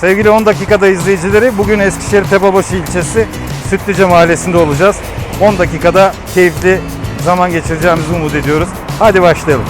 Sevgili 10 dakikada izleyicileri bugün Eskişehir Tepebaşı ilçesi Sütlüce mahallesinde olacağız. 10 dakikada keyifli zaman geçireceğimizi umut ediyoruz. Hadi başlayalım.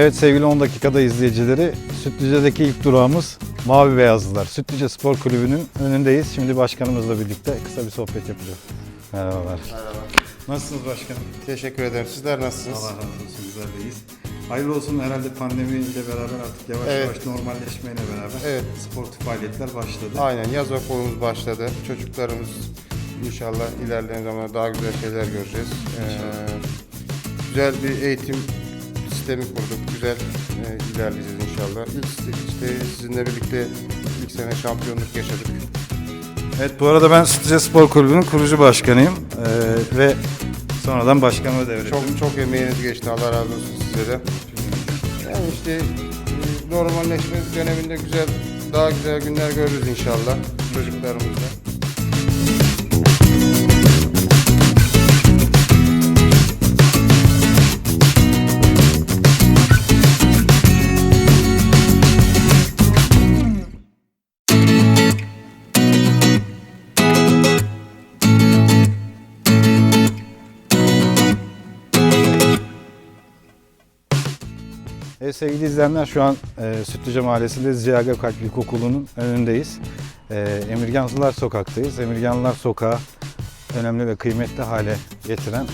Evet sevgili 10 dakikada izleyicileri Sütlüce'deki ilk durağımız Mavi Beyazlılar. Sütlüce Spor Kulübü'nün önündeyiz. Şimdi başkanımızla birlikte kısa bir sohbet yapacağız. Merhabalar. Merhaba. Nasılsınız başkanım? Teşekkür ederim. Sizler nasılsınız? Allah razı olsun güzeldeyiz. Hayırlı olsun herhalde pandemiyle beraber artık yavaş Evet. yavaş normalleşmeyle beraber Evet. sportif faaliyetler başladı. Aynen yaz okulumuz başladı. Çocuklarımız inşallah ilerleyen zamanlarda daha güzel şeyler göreceğiz. Ee, güzel bir eğitim sistemi kurduk. Güzel e, ilerleyeceğiz inşallah. İlk işte sizinle birlikte ilk sene şampiyonluk yaşadık. Evet bu arada ben Sütlüce Spor Kulübü'nün kurucu başkanıyım Ee, ve sonradan başkanıma devrettim. Çok çok emeğiniz geçti. Allah razı olsun size de. Yani işte e, normalleşme döneminde güzel daha güzel günler görürüz inşallah çocuklarımızla. Evet sevgili izleyenler şu an e, Sütlüce Mahallesi'nde Ziya Gökalp İlkokulu'nun önündeyiz. E, Emirgancılar Sokak'tayız. Emirgancılar Sokağı önemli ve kıymetli hale getiren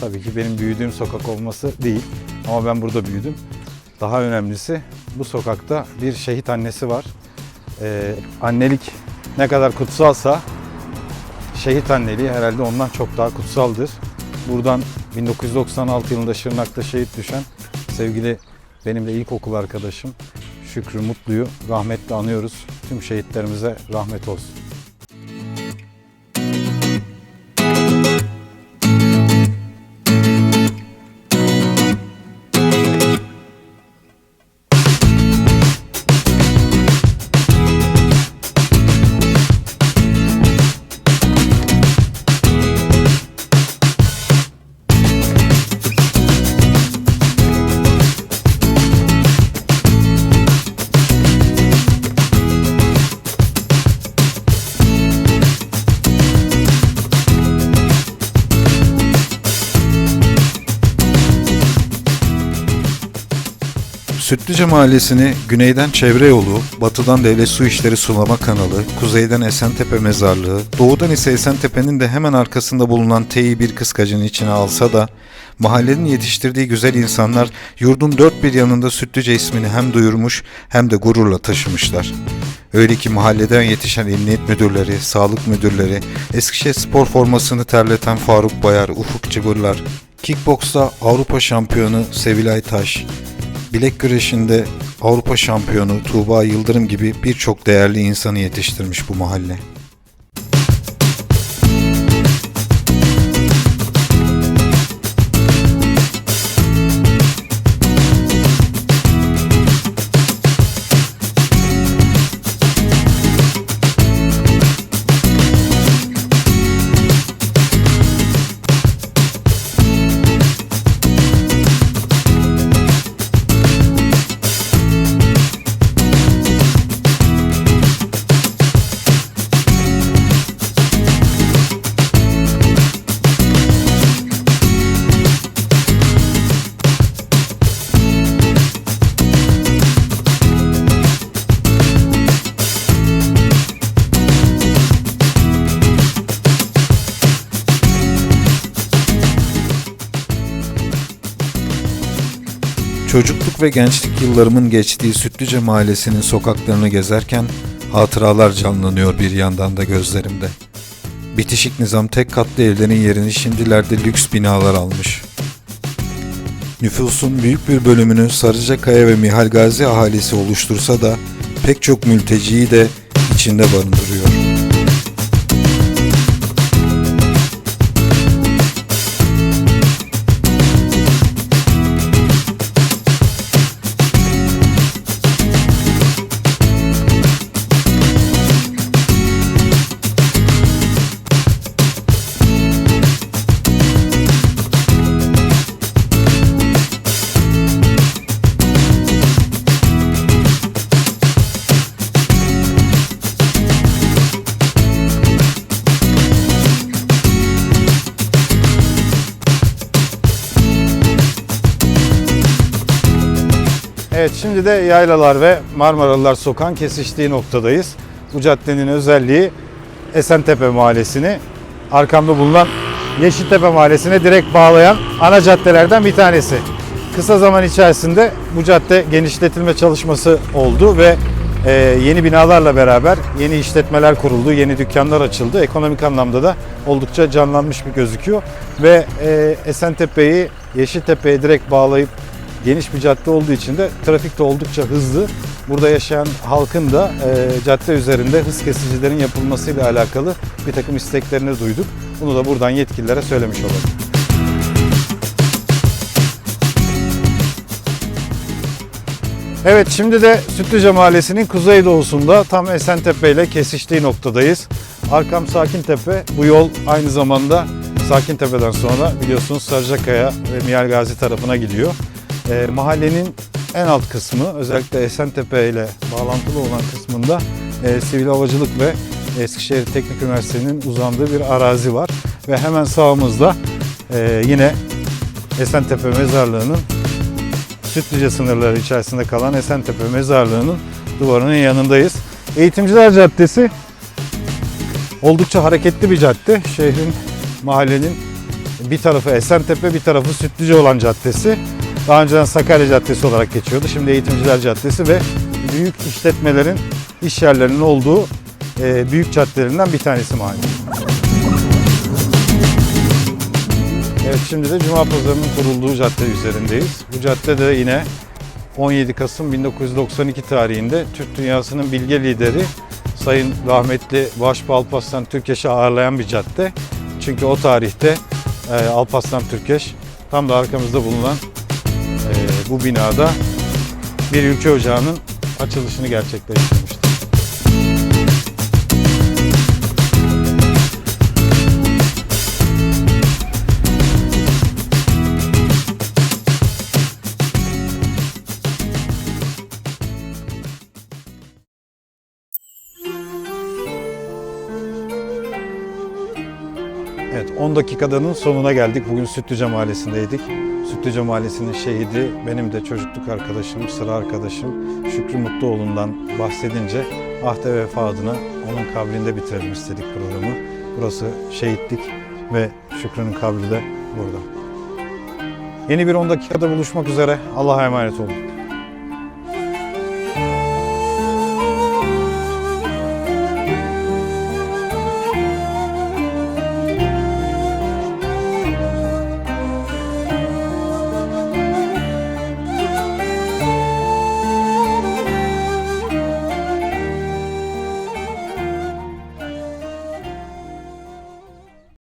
tabii ki benim büyüdüğüm sokak olması değil. Ama ben burada büyüdüm. Daha önemlisi bu sokakta bir şehit annesi var. E, annelik ne kadar kutsalsa şehit anneliği herhalde ondan çok daha kutsaldır. Buradan 1996 yılında Şırnak'ta şehit düşen sevgili benim de ilkokul arkadaşım Şükrü Mutlu'yu rahmetle anıyoruz. Tüm şehitlerimize rahmet olsun. Sütlüce Mahallesi'ni güneyden çevre yolu, batıdan devlet su işleri sulama kanalı, kuzeyden Esentepe mezarlığı, doğudan ise Esentepe'nin de hemen arkasında bulunan T1 kıskacını içine alsa da mahallenin yetiştirdiği güzel insanlar yurdun dört bir yanında Sütlüce ismini hem duyurmuş hem de gururla taşımışlar. Öyle ki mahalleden yetişen emniyet müdürleri, sağlık müdürleri, Eskişehir spor formasını terleten Faruk Bayar, Ufuk Cıbırlar, Kickboks'ta Avrupa şampiyonu Sevilay Taş, Bilek güreşinde Avrupa şampiyonu Tuğba Yıldırım gibi birçok değerli insanı yetiştirmiş bu mahalle. Çocukluk ve gençlik yıllarımın geçtiği Sütlüce Mahallesi'nin sokaklarını gezerken hatıralar canlanıyor bir yandan da gözlerimde. Bitişik nizam tek katlı evlerin yerini şimdilerde lüks binalar almış. Nüfusun büyük bir bölümünü Sarıcakaya ve Mihal Gazi ahalisi oluştursa da pek çok mülteciyi de içinde barındırıyor. Şimdi de Yaylalar ve Marmaralılar Sokağın kesiştiği noktadayız. Bu caddenin özelliği Esentepe Mahallesi'ni arkamda bulunan Yeşiltepe Mahallesi'ne direkt bağlayan ana caddelerden bir tanesi. Kısa zaman içerisinde bu cadde genişletilme çalışması oldu ve e, yeni binalarla beraber yeni işletmeler kuruldu, yeni dükkanlar açıldı. Ekonomik anlamda da oldukça canlanmış bir gözüküyor. Ve e, Esentepe'yi Yeşiltepe'ye direkt bağlayıp geniş bir cadde olduğu için de trafik de oldukça hızlı. Burada yaşayan halkın da e, cadde üzerinde hız kesicilerin yapılmasıyla alakalı bir takım isteklerini duyduk. Bunu da buradan yetkililere söylemiş olalım. Evet şimdi de Sütlüce Mahallesi'nin kuzeydoğusunda tam Esentepe ile kesiştiği noktadayız. Arkam Sakintepe. Bu yol aynı zamanda Sakintepe'den sonra biliyorsunuz Sarıcakaya ve Mihal Gazi tarafına gidiyor. E, mahallenin en alt kısmı özellikle Esentepe ile bağlantılı olan kısmında e, sivil havacılık ve Eskişehir Teknik Üniversitesi'nin uzandığı bir arazi var. Ve hemen sağımızda e, yine Esentepe Mezarlığı'nın Sütlüce sınırları içerisinde kalan Esentepe Mezarlığı'nın duvarının yanındayız. Eğitimciler Caddesi oldukça hareketli bir cadde. Şehrin, mahallenin bir tarafı Esentepe, bir tarafı Sütlüce olan caddesi. Daha önceden Sakarya Caddesi olarak geçiyordu. Şimdi Eğitimciler Caddesi ve büyük işletmelerin, iş yerlerinin olduğu e, büyük caddelerinden bir tanesi mahalle. Evet şimdi de Cuma Pazarı'nın kurulduğu cadde üzerindeyiz. Bu cadde de yine 17 Kasım 1992 tarihinde Türk dünyasının bilge lideri Sayın rahmetli Vahşi Alparslan Türkeş'i ağırlayan bir cadde. Çünkü o tarihte e, Alparslan Türkeş tam da arkamızda bulunan bu binada bir ülke ocağının açılışını gerçekleştirmişti. Evet 10 dakikadanın sonuna geldik. Bugün Sütlüce Mahallesi'ndeydik. Sütlüce Mahallesi'nin şehidi benim de çocukluk arkadaşım, sıra arkadaşım Şükrü Mutluoğlu'ndan bahsedince ahde vefa adına onun kabrinde bitirelim istedik programı. Burası şehitlik ve Şükrü'nün kabri de burada. Yeni bir 10 dakikada buluşmak üzere. Allah'a emanet olun.